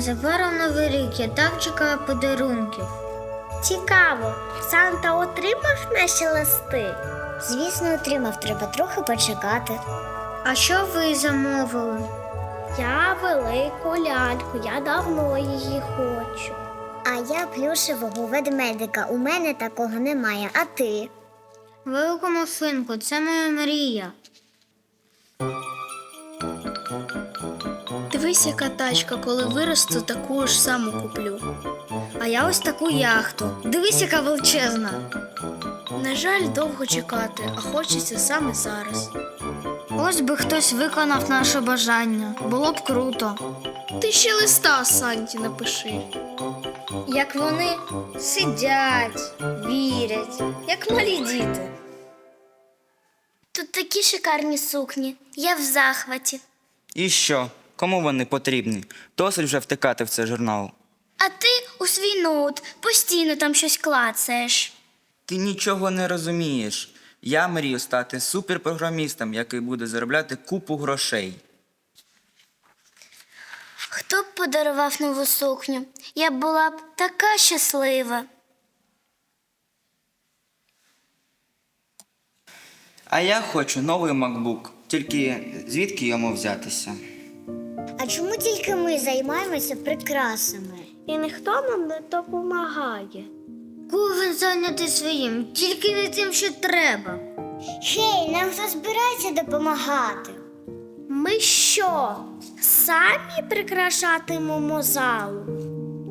Незабаром новий рік, я так чекаю подарунків. Цікаво, Санта отримав наші листи? Звісно, отримав, треба трохи почекати. А що ви замовили? Я велику ляльку, я давно її хочу. А я плюшевого ведмедика. У мене такого немає, а ти? Велику мафинку, це моя мрія. Дивись, яка тачка, коли виросту, таку ж саму куплю. А я ось таку яхту. Дивись, яка величезна. На жаль, довго чекати, а хочеться саме зараз. Ось би хтось виконав наше бажання. Було б круто. Ти ще листа Санті напиши. Як вони сидять, вірять, як малі діти. Тут такі шикарні сукні. Я в захваті. І що? Кому вони потрібні? Досить вже втикати в цей журнал. А ти у свій ноут постійно там щось клацаєш. Ти нічого не розумієш. Я мрію стати суперпрограмістом, який буде заробляти купу грошей. Хто б подарував нову сукню? Я була б така щаслива. А я хочу новий MacBook. Тільки звідки йому взятися? А чому тільки ми займаємося прикрасами? І ніхто нам не допомагає. Кожен зайнятий своїм, тільки не тим, що треба. Гей, нам хто збирається допомагати. Ми що? Самі прикрашатимемо залу?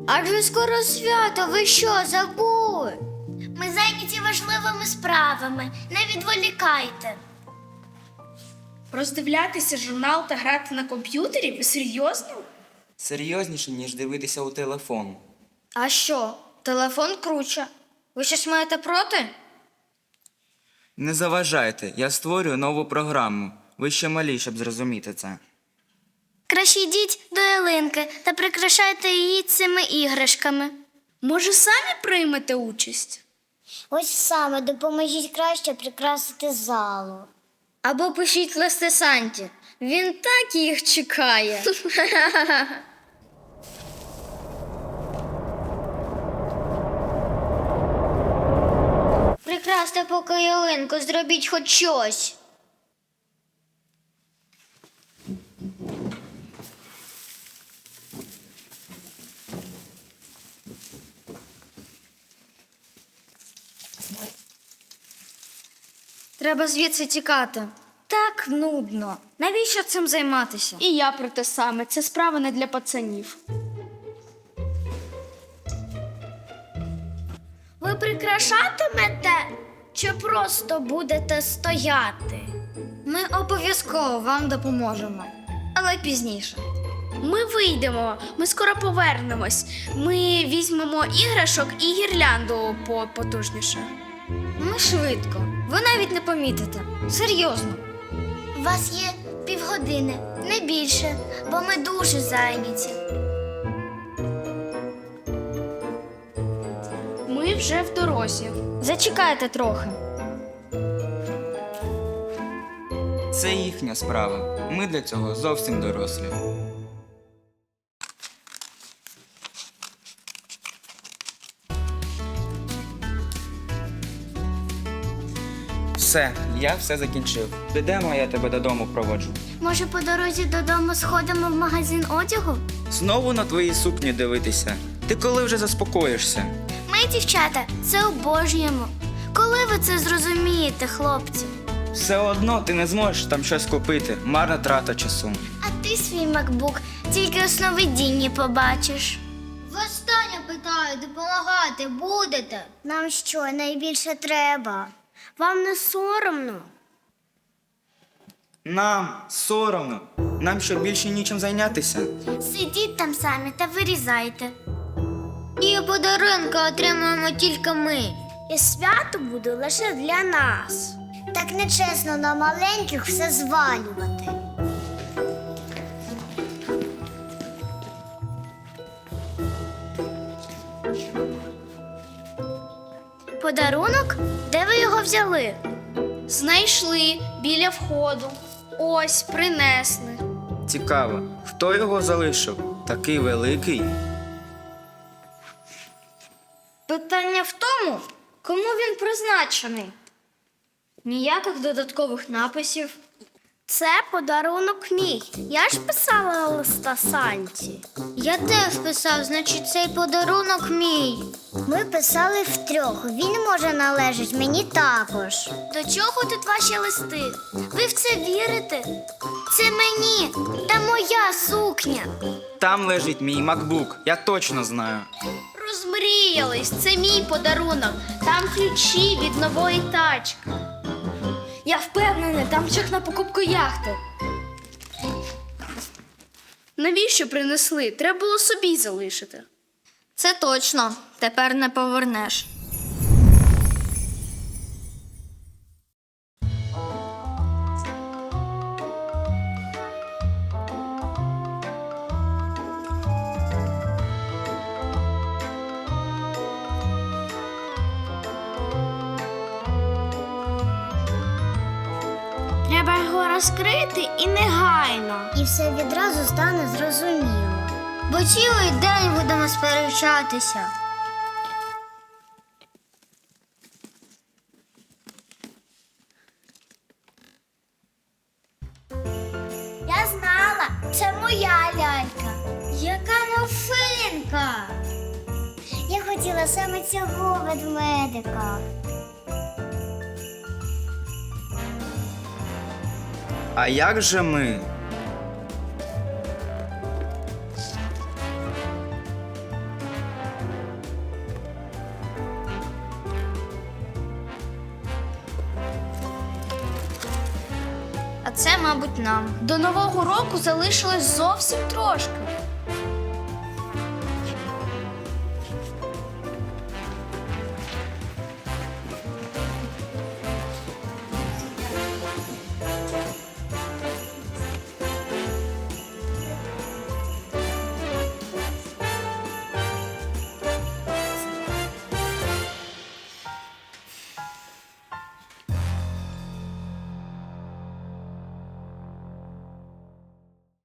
Адже скоро свято, ви що, забули? Ми зайняті важливими справами. Не відволікайте. Роздивлятися журнал та грати на комп'ютері? Ви серйозно? Серйозніше, ніж дивитися у телефон. А що? Телефон круче. Ви щось маєте проти? Не заважайте, я створюю нову програму. Ви ще малі, щоб зрозуміти це. Краще йдіть до ялинки та прикрашайте її цими іграшками. Може, самі приймете участь? Ось саме допоможіть краще прикрасити залу. Або пишіть листи Санті. Він так їх чекає. Прикрасьте поки ялинку, зробіть хоч щось. Треба звідси тікати. Так нудно. Навіщо цим займатися? І я про те саме. Це справа не для пацанів. Ви прикрашатимете чи просто будете стояти? Ми обов'язково вам допоможемо, але пізніше. Ми вийдемо, ми скоро повернемось. Ми візьмемо іграшок і гірлянду по- потужніше. Ми швидко. Ви навіть не помітите. Серйозно. У вас є півгодини, не більше, бо ми дуже зайняті. Ми вже в дорозі. Зачекайте трохи. Це їхня справа. Ми для цього зовсім дорослі. Все, я все закінчив. Підемо, я тебе додому проводжу. Може, по дорозі додому сходимо в магазин одягу? Знову на твої сукні дивитися. Ти коли вже заспокоїшся? Ми, дівчата, це обожнюємо. Коли ви це зрозумієте, хлопці? Все одно ти не зможеш там щось купити. Марна трата часу. А ти свій макбук тільки у сновидінні побачиш. Востаннє питаю, допомагати будете? Нам що найбільше треба? Вам не соромно? Нам соромно. Нам що більше нічим зайнятися. Сидіть там самі та вирізайте. І подарунки отримуємо тільки ми. І свято буде лише для нас. Так нечесно на маленьких все звалювати. Подарунок? Де ви його взяли? Знайшли біля входу. Ось, принесли. Цікаво, хто його залишив? Такий великий. Питання в тому, кому він призначений. Ніяких додаткових написів. Це подарунок мій. Я ж писала листа Санті. Я теж писав, значить, цей подарунок мій. Ми писали втрьох. Він може належить мені також. До чого тут ваші листи? Ви в це вірите? Це мені та моя сукня. Там лежить мій макбук, я точно знаю. Розмріялись, це мій подарунок. Там ключі від нової тачки. Я впевнений, там чек на покупку яхти. Навіщо принесли? Треба було собі залишити. Це точно. Тепер не повернеш. Треба його розкрити і негайно. І все відразу стане зрозуміло. Бо цілий день будемо сперечатися. Я знала, це моя лялька. Яка мафинка! Я хотіла саме цього ведмедика. А як же ми? А це, мабуть, нам. До нового року залишилось зовсім трошки.